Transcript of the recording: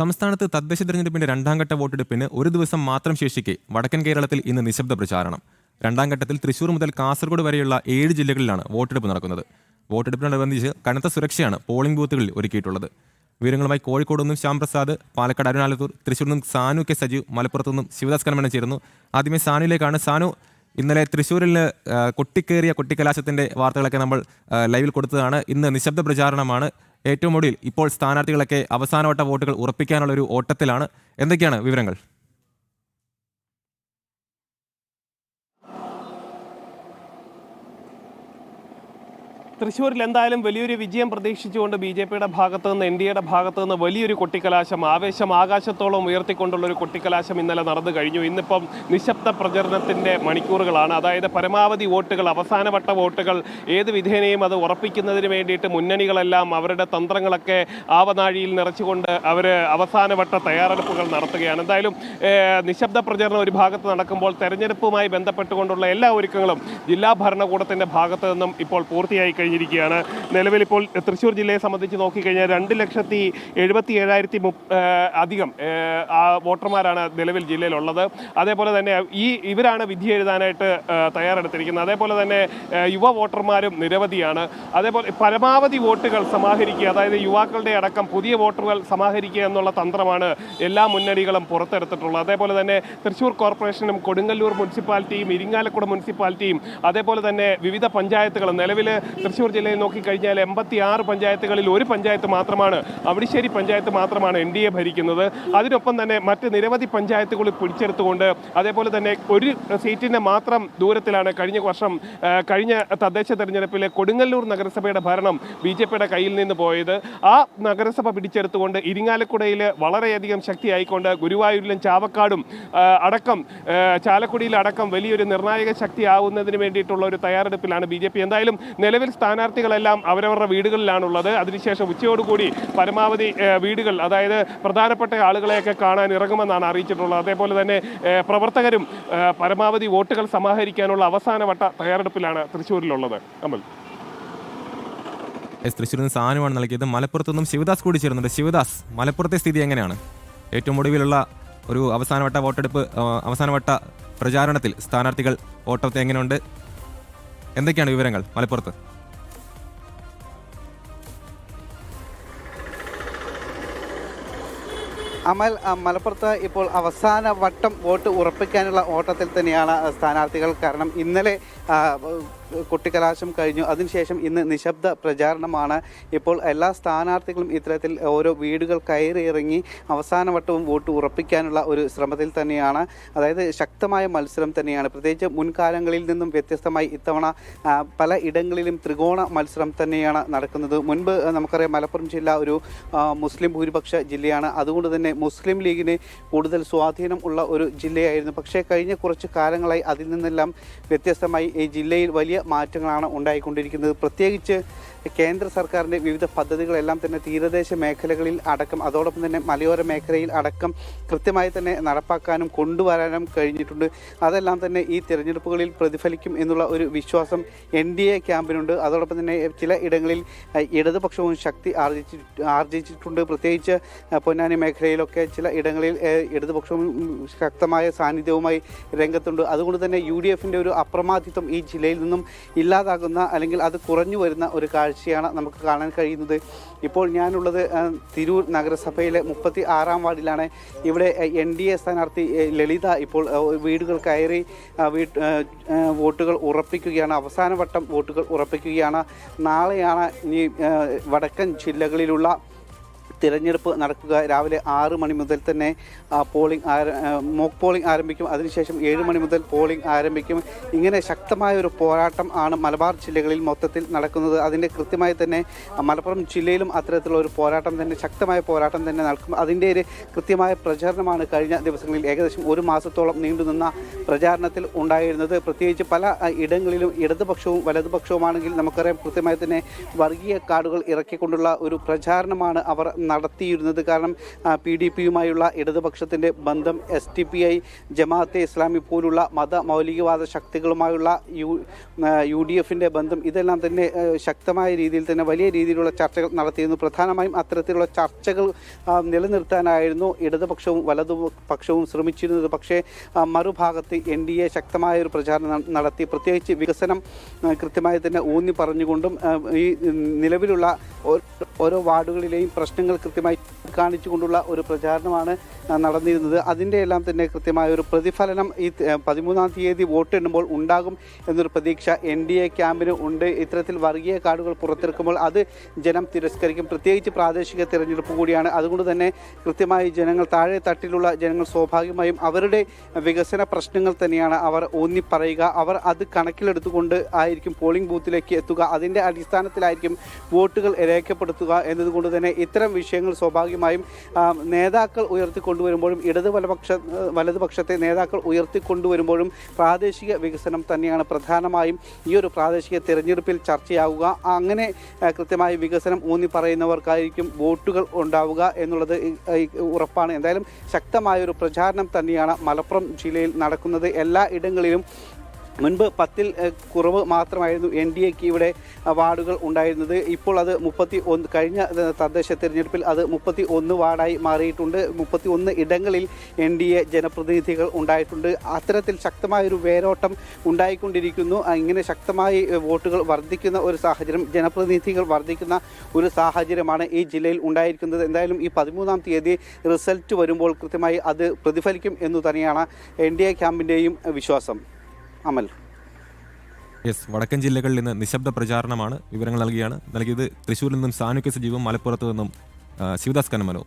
സംസ്ഥാനത്ത് തദ്ദേശ തെരഞ്ഞെടുപ്പിന്റെ രണ്ടാം ഘട്ട വോട്ടെടുപ്പിന് ഒരു ദിവസം മാത്രം ശേഷിക്കെ വടക്കൻ കേരളത്തിൽ ഇന്ന് നിശബ്ദ പ്രചാരണം. രണ്ടാം ഘട്ടത്തിൽ തൃശൂർ മുതൽ കാസർഗോഡ് വരെയുള്ള ഏഴ് ജില്ലകളിലാണ് വോട്ടെടുപ്പ് നടക്കുന്നത്. വോട്ടെടുപ്പിനോടനുബന്ധിച്ച് കനത്ത സുരക്ഷയാണ് പോളിംഗ് ബൂത്തുകളിൽ ഒരുക്കിയിട്ടുള്ളത്. വിവരങ്ങളുമായി കോഴിക്കോട് നിന്നും ശ്യാം പ്രസാദ് പാലക്കാട് അരുണാലത്തൂർ തൃശൂർ നിന്നും സാനു കെ സജീവ് മലപ്പുറത്തു നിന്നും ശിവദാസ് കരമന ചേരുന്നു. ആദ്യമേ സാനുവിലേക്കാണ്. സാനു ഇന്നലെ തൃശ്ശൂരിൽ കൊട്ടിക്കേറിയ കൊട്ടിക്കലാശത്തിന്റെ വാർത്തകളൊക്കെ നമ്മൾ ലൈവിൽ കൊടുത്തതാണ്. ഇന്ന് നിശബ്ദ പ്രചാരണമാണ്. ഏറ്റവും ഒടുവിൽ ഇപ്പോൾ സ്ഥാനാർത്ഥികളൊക്കെ അവസാനവട്ട വോട്ടുകൾ ഉറപ്പിക്കാനുള്ള ഒരു ഓട്ടത്തിലാണ്. എന്തൊക്കെയാണ് വിവരങ്ങൾ? തൃശ്ശൂരിൽ എന്തായാലും വലിയൊരു വിജയം പ്രതീക്ഷിച്ചുകൊണ്ട് ബി ജെ പിയുടെ ഭാഗത്തു നിന്ന് എൻ ഡി എയുടെ ഭാഗത്തു നിന്ന് വലിയൊരു കൊട്ടിക്കലാശം ആവേശം ആകാശത്തോളം ഉയർത്തിക്കൊണ്ടുള്ള ഒരു കൊട്ടിക്കലാശം ഇന്നലെ നടന്നു കഴിഞ്ഞു. ഇന്നിപ്പം നിശബ്ദ പ്രചരണത്തിന്റെ മണിക്കൂറുകളാണ്. അതായത് പരമാവധി വോട്ടുകൾ അവസാനവട്ട വോട്ടുകൾ ഏത് വിധേനയും അത് ഉറപ്പിക്കുന്നതിന് വേണ്ടിയിട്ട് മുന്നണികളെല്ലാം അവരുടെ തന്ത്രങ്ങളൊക്കെ ആവനാഴിയിൽ നിറച്ചുകൊണ്ട് അവർ അവസാനവട്ട തയ്യാറെടുപ്പുകൾ നടത്തുകയാണ്. എന്തായാലും നിശബ്ദ പ്രചരണം ഒരു ഭാഗത്ത് നടക്കുമ്പോൾ തെരഞ്ഞെടുപ്പുമായി ബന്ധപ്പെട്ടുകൊണ്ടുള്ള എല്ലാ ഒരുക്കങ്ങളും ജില്ലാ ഭരണകൂടത്തിന്റെ ഭാഗത്തു നിന്നും ഇപ്പോൾ പൂർത്തിയായി കഴിഞ്ഞിരിക്കുകയാണ് നിലവിൽ ഇപ്പോൾ തൃശ്ശൂർ ജില്ലയെ സംബന്ധിച്ച് നോക്കിക്കഴിഞ്ഞാൽ രണ്ട് ലക്ഷത്തി എഴുപത്തി ഏഴായിരത്തി അധികം വോട്ടർമാരാണ് നിലവിൽ ജില്ലയിലുള്ളത്. അതേപോലെ തന്നെ ഈ ഇവരാണ് വിധി എഴുതാനായിട്ട് തയ്യാറെടുത്തിരിക്കുന്നത്. അതേപോലെ തന്നെ യുവ വോട്ടർമാരും നിരവധിയാണ്. അതേപോലെ പരമാവധി വോട്ടുകൾ സമാഹരിക്കുക അതായത് യുവാക്കളുടെ അടക്കം പുതിയ വോട്ടുകൾ സമാഹരിക്കുക എന്നുള്ള തന്ത്രമാണ് എല്ലാ മുന്നണികളും പുറത്തെടുത്തിട്ടുള്ളത്. അതേപോലെ തന്നെ തൃശ്ശൂർ കോർപ്പറേഷനും കൊടുങ്ങല്ലൂർ മുനിസിപ്പാലിറ്റിയും ഇരിങ്ങാലക്കുട മുനിസിപ്പാലിറ്റിയും അതേപോലെ തന്നെ വിവിധ പഞ്ചായത്തുകളും നിലവിൽ തൃശ്ശൂർ ജില്ലയിൽ നോക്കിക്കഴിഞ്ഞാൽ എൺപത്തി ആറ് പഞ്ചായത്തുകളിൽ ഒരു പഞ്ചായത്ത് മാത്രമാണ് അവിടിശ്ശേരി പഞ്ചായത്ത് മാത്രമാണ് എൻ ഡി എ ഭരിക്കുന്നത്. അതിനൊപ്പം തന്നെ മറ്റ് നിരവധി പഞ്ചായത്തുകൾ പിടിച്ചെടുത്തുകൊണ്ട് അതേപോലെ തന്നെ ഒരു സീറ്റിന്റെ മാത്രം ദൂരത്തിലാണ് കഴിഞ്ഞ വർഷം കഴിഞ്ഞ തദ്ദേശ തെരഞ്ഞെടുപ്പിലെ കൊടുങ്ങല്ലൂർ നഗരസഭയുടെ ഭരണം ബി ജെ പിയുടെ കയ്യിൽ നിന്ന് പോയത്. ആ നഗരസഭ പിടിച്ചെടുത്തുകൊണ്ട് ഇരിങ്ങാലക്കുടയിൽ വളരെയധികം ശക്തിയായിക്കൊണ്ട് ഗുരുവായൂരിലും ചാവക്കാടും അടക്കം ചാലക്കുടിയിലടക്കം വലിയൊരു നിർണായക ശക്തിയാവുന്നതിന് വേണ്ടിയിട്ടുള്ള ഒരു തയ്യാറെടുപ്പിലാണ് ബി എന്തായാലും നിലവിൽ സ്ഥാനാർത്ഥികളെല്ലാം അവരവരുടെ വീടുകളിലാണുള്ളത്. അതിനുശേഷം ഉച്ചയോടുകൂടി പരമാവധി വീടുകൾ അതായത് പ്രധാനപ്പെട്ട ആളുകളെയൊക്കെ കാണാൻ ഇറങ്ങുമെന്നാണ് അറിയിച്ചിട്ടുള്ളത്. അതേപോലെ തന്നെ പ്രവർത്തകരും പരമാവധി വോട്ടുകൾ സമാഹരിക്കാനുള്ള അവസാനവട്ട തയ്യാറെടുപ്പിലാണ് തൃശ്ശൂരിലുള്ളത്. അമൽ. തൃശ്ശൂരിൽ നിന്ന് സാധനമാണ് നൽകിയത്. മലപ്പുറത്തു നിന്നും ശിവദാസ് കൂടി ചേരുന്നുണ്ട്. ശിവദാസ് മലപ്പുറത്തെ സ്ഥിതി എങ്ങനെയാണ്? ഏറ്റവും ഒടുവിലുള്ള ഒരു അവസാനവട്ട വോട്ടെടുപ്പ് അവസാനവട്ട പ്രചാരണത്തിൽ സ്ഥാനാർത്ഥികൾ വോട്ടത്തെ എങ്ങനെയുണ്ട്? എന്തൊക്കെയാണ് വിവരങ്ങൾ മലപ്പുറത്ത്? അമൽ മലപ്പുറത്ത് ഇപ്പോൾ അവസാന വട്ടം വോട്ട് ഉറപ്പിക്കാനുള്ള ഓട്ടത്തിൽ തന്നെയാണ് സ്ഥാനാർത്ഥികൾ. കാരണം ഇന്നലെ കൊട്ടിക്കലാശം കഴിഞ്ഞു. അതിനുശേഷം ഇന്ന് നിശബ്ദ പ്രചാരണമാണ്. ഇപ്പോൾ എല്ലാ സ്ഥാനാർത്ഥികളും ഇത്തരത്തിൽ ഓരോ വീടുകൾ കയറി ഇറങ്ങി അവസാന വട്ടവും വോട്ട് ഉറപ്പിക്കാനുള്ള ഒരു ശ്രമത്തിൽ തന്നെയാണ്. അതായത് ശക്തമായ മത്സരം തന്നെയാണ്. പ്രത്യേകിച്ച് മുൻകാലങ്ങളിൽ നിന്നും വ്യത്യസ്തമായി ഇത്തവണ പല ഇടങ്ങളിലും ത്രികോണ മത്സരം തന്നെയാണ് നടക്കുന്നത്. മുൻപ് നമുക്കറിയാം മലപ്പുറം ജില്ല ഒരു മുസ്ലിം ഭൂരിപക്ഷ ജില്ലയാണ്. അതുകൊണ്ട് തന്നെ മുസ്ലിം ലീഗിന് കൂടുതൽ സ്വാധീനം ഉള്ള ഒരു ജില്ലയായിരുന്നു. പക്ഷേ കഴിഞ്ഞ കുറച്ച് കാലങ്ങളായി അതിൽ നിന്നെല്ലാം വ്യത്യസ്തമായി ഈ ജില്ലയിൽ വലിയ മാറ്റങ്ങളാണ് ഉണ്ടായിക്കൊണ്ടിരിക്കുന്നത്. പ്രത്യേകിച്ച് കേന്ദ്ര സർക്കാരിന്റെ വിവിധ പദ്ധതികളെല്ലാം തന്നെ തീരദേശ മേഖലകളിൽ അടക്കം അതോടൊപ്പം തന്നെ മലയോര മേഖലയിൽ അടക്കം കൃത്യമായി തന്നെ നടപ്പാക്കാനും കൊണ്ടുവരാനും കഴിഞ്ഞിട്ടുണ്ട്. അതെല്ലാം തന്നെ ഈ തിരഞ്ഞെടുപ്പുകളിൽ പ്രതിഫലിക്കും എന്നുള്ള ഒരു വിശ്വാസം എൻ ഡി എ ക്യാമ്പിനുണ്ട്. അതോടൊപ്പം തന്നെ ചില ഇടങ്ങളിൽ ഇടതുപക്ഷവും ശക്തി ആർജിച്ചി ആർജിച്ചിട്ടുണ്ട്. പ്രത്യേകിച്ച് പൊന്നാനി മേഖലയിലൊക്കെ ചില ഇടങ്ങളിൽ ഇടതുപക്ഷവും ശക്തമായ സാന്നിധ്യവുമായി രംഗത്തുണ്ട്. അതുകൊണ്ട് തന്നെ യു ഡി എഫിന്റെ ഒരു അപ്രമാദിത്വം ഈ ജില്ലയിൽ നിന്നും ഇല്ലാതാകുന്ന അല്ലെങ്കിൽ അത് കുറഞ്ഞു വരുന്ന ഒരു കാഴ്ചയാണ് നമുക്ക് കാണാൻ കഴിയുന്നത്. ഇപ്പോൾ ഞാനുള്ളത് തിരൂർ നഗരസഭയിലെ മുപ്പത്തി ആറാം വാർഡിലാണ്. ഇവിടെ എൻ ഡി എ സ്ഥാനാർത്ഥി ലളിത ഇപ്പോൾ വീടുകൾ കയറി വോട്ടുകൾ ഉറപ്പിക്കുകയാണ്. അവസാന വട്ടം വോട്ടുകൾ ഉറപ്പിക്കുകയാണ്. നാളെയാണ് ഈ വടക്കൻ ജില്ലകളിലുള്ള തിരഞ്ഞെടുപ്പ് നടക്കുക. രാവിലെ ആറ് മണി മുതൽ തന്നെ പോളിംഗ് മോക്ക് പോളിംഗ് ആരംഭിക്കും. അതിനുശേഷം ഏഴ് മണി മുതൽ പോളിംഗ് ആരംഭിക്കും. ഇങ്ങനെ ശക്തമായ ഒരു പോരാട്ടം ആണ് മലബാർ ജില്ലകളിൽ മൊത്തത്തിൽ നടക്കുന്നത്. അതിന്റെ കൃത്യമായി തന്നെ മലപ്പുറം ജില്ലയിലും അത്തരത്തിലുള്ള ഒരു പോരാട്ടം തന്നെ ശക്തമായ പോരാട്ടം തന്നെ നടക്കും അതിന്റെ ഒരു കൃത്യമായ പ്രചാരണമാണ് കഴിഞ്ഞ ദിവസങ്ങളിൽ ഏകദേശം ഒരു മാസത്തോളം നീണ്ടുനിന്ന പ്രചാരണത്തിൽ ഉണ്ടായിരുന്നത്. പ്രത്യേകിച്ച് പല ഇടങ്ങളിലും ഇടതുപക്ഷവും വലതുപക്ഷവുമാണെങ്കിൽ നമുക്കറിയാം കൃത്യമായി തന്നെ വർഗീയ കാർഡുകൾ ഇറക്കിക്കൊണ്ടുള്ള ഒരു പ്രചാരണമാണ് അവർ നടത്തിയിരുന്നത്. കാരണം പി ഡി പിയുമായുള്ള ഇടതുപക്ഷത്തിന്റെ ബന്ധം S D P I Jamaat-e Islami പോലുള്ള മത മൗലികവാദ ശക്തികളുമായുള്ള യു യു ഡി എഫിന്റെ ബന്ധം ഇതെല്ലാം തന്നെ ശക്തമായ രീതിയിൽ തന്നെ വലിയ രീതിയിലുള്ള ചർച്ചകൾ നടത്തിയിരുന്നു. പ്രധാനമായും അത്തരത്തിലുള്ള ചർച്ചകൾ നിലനിർത്താനായിരുന്നു ഇടതുപക്ഷവും വലതുപക്ഷവും ശ്രമിച്ചിരുന്നത്. പക്ഷേ മറുഭാഗത്ത് എൻ ഡി എ ശക്തമായ ഒരു പ്രചാരണം നടത്തി. പ്രത്യേകിച്ച് വികസനം കൃത്യമായി തന്നെ ഊന്നി പറഞ്ഞുകൊണ്ടും ഈ നിലവിലുള്ള ഓരോ- വാർഡുകളിലെയും പ്രശ്നങ്ങൾ കൃത്യമായി കാണിച്ചുകൊണ്ടുള്ള ഒരു പ്രചാരണമാണ് നടന്നിരുന്നത്. അതിന്റെ എല്ലാം തന്നെ കൃത്യമായ ഒരു പ്രതിഫലനം ഈ പതിമൂന്നാം തീയതി വോട്ട് വോട്ടെണ്ണുമ്പോൾ ഉണ്ടാകും എന്നൊരു പ്രതീക്ഷ എൻ ഡി എ ക്യാമ്പിന് ഉണ്ട്. ഇത്തരത്തിൽ വർഗീയ കാർഡുകൾ പുറത്തിറക്കുമ്പോൾ അത് ജനം തിരസ്കരിക്കും. പ്രത്യേകിച്ച് പ്രാദേശിക തിരഞ്ഞെടുപ്പ് കൂടിയാണ്. അതുകൊണ്ട് തന്നെ കൃത്യമായി ജനങ്ങൾ താഴെ തട്ടിലുള്ള ജനങ്ങൾ സ്വാഭാവികമായും അവരുടെ വികസന പ്രശ്നങ്ങൾ തന്നെയാണ് അവർ ഊന്നി പറയുക. അവർ അത് കണക്കിലെടുത്തുകൊണ്ട് ആയിരിക്കും പോളിംഗ് ബൂത്തിലേക്ക് എത്തുക. അതിന്റെ അടിസ്ഥാനത്തിലായിരിക്കും വോട്ടുകൾ രേഖപ്പെടുത്തുക എന്നതുകൊണ്ട് തന്നെ ഇത്തരം വിഷയങ്ങൾ സ്വാഭാവികമായും നേതാക്കൾ ഉയർത്തിക്കൊണ്ടുവരുമ്പോഴും ഇടത് വലപക്ഷ വലതുപക്ഷത്തെ നേതാക്കൾ ഉയർത്തിക്കൊണ്ടുവരുമ്പോഴും പ്രാദേശിക വികസനം തന്നെയാണ് പ്രധാനമായും ഈ ഒരു പ്രാദേശിക തിരഞ്ഞെടുപ്പിൽ ചർച്ചയാവുക. അങ്ങനെ കൃത്യമായി വികസനം ഊന്നി പറയുന്നവർക്കായിരിക്കും വോട്ടുകൾ ഉണ്ടാവുക എന്നുള്ളത് ഉറപ്പാണ്. എന്തായാലും ശക്തമായ ഒരു പ്രചാരണം തന്നെയാണ് മലപ്പുറം ജില്ലയിൽ നടക്കുന്നത്. എല്ലാ ഇടങ്ങളിലും മുൻപ് പത്തിൽ കുറവ് മാത്രമായിരുന്നു എൻ ഡി എക്ക് ഇവിടെ വാർഡുകൾ ഉണ്ടായിരുന്നത്. ഇപ്പോൾ അത് മുപ്പത്തി ഒന്ന് കഴിഞ്ഞ തദ്ദേശ തിരഞ്ഞെടുപ്പിൽ അത് മുപ്പത്തി ഒന്ന് വാർഡായി മാറിയിട്ടുണ്ട്. മുപ്പത്തി ഒന്ന് ഇടങ്ങളിൽ എൻ ഡി എ ജനപ്രതിനിധികൾ ഉണ്ടായിട്ടുണ്ട്. അത്തരത്തിൽ ശക്തമായൊരു വേരോട്ടം ഉണ്ടായിക്കൊണ്ടിരിക്കുന്നു. ഇങ്ങനെ ശക്തമായി വോട്ടുകൾ വർദ്ധിക്കുന്ന ഒരു സാഹചര്യം ജനപ്രതിനിധികൾ വർദ്ധിക്കുന്ന ഒരു സാഹചര്യമാണ് ഈ ജില്ലയിൽ ഉണ്ടായിരിക്കുന്നത്. എന്തായാലും ഈ പതിമൂന്നാം തീയതി റിസൾട്ട് വരുമ്പോൾ കൃത്യമായി അത് പ്രതിഫലിക്കും എന്നു തന്നെയാണ് എൻ ഡി എ ക്യാമ്പിന്റെയും വിശ്വാസം. അമൽ. യെസ് വടക്കൻ ജില്ലകളിൽ നിന്ന് നിശബ്ദ പ്രചാരണമാണ് വിവരങ്ങൾ നൽകിയാണ്. നൽകിയത് തൃശ്ശൂരിൽ നിന്നും സാനുക്യ സജീവും മലപ്പുറത്ത് നിന്നും ശിവദാസ് കനമനോ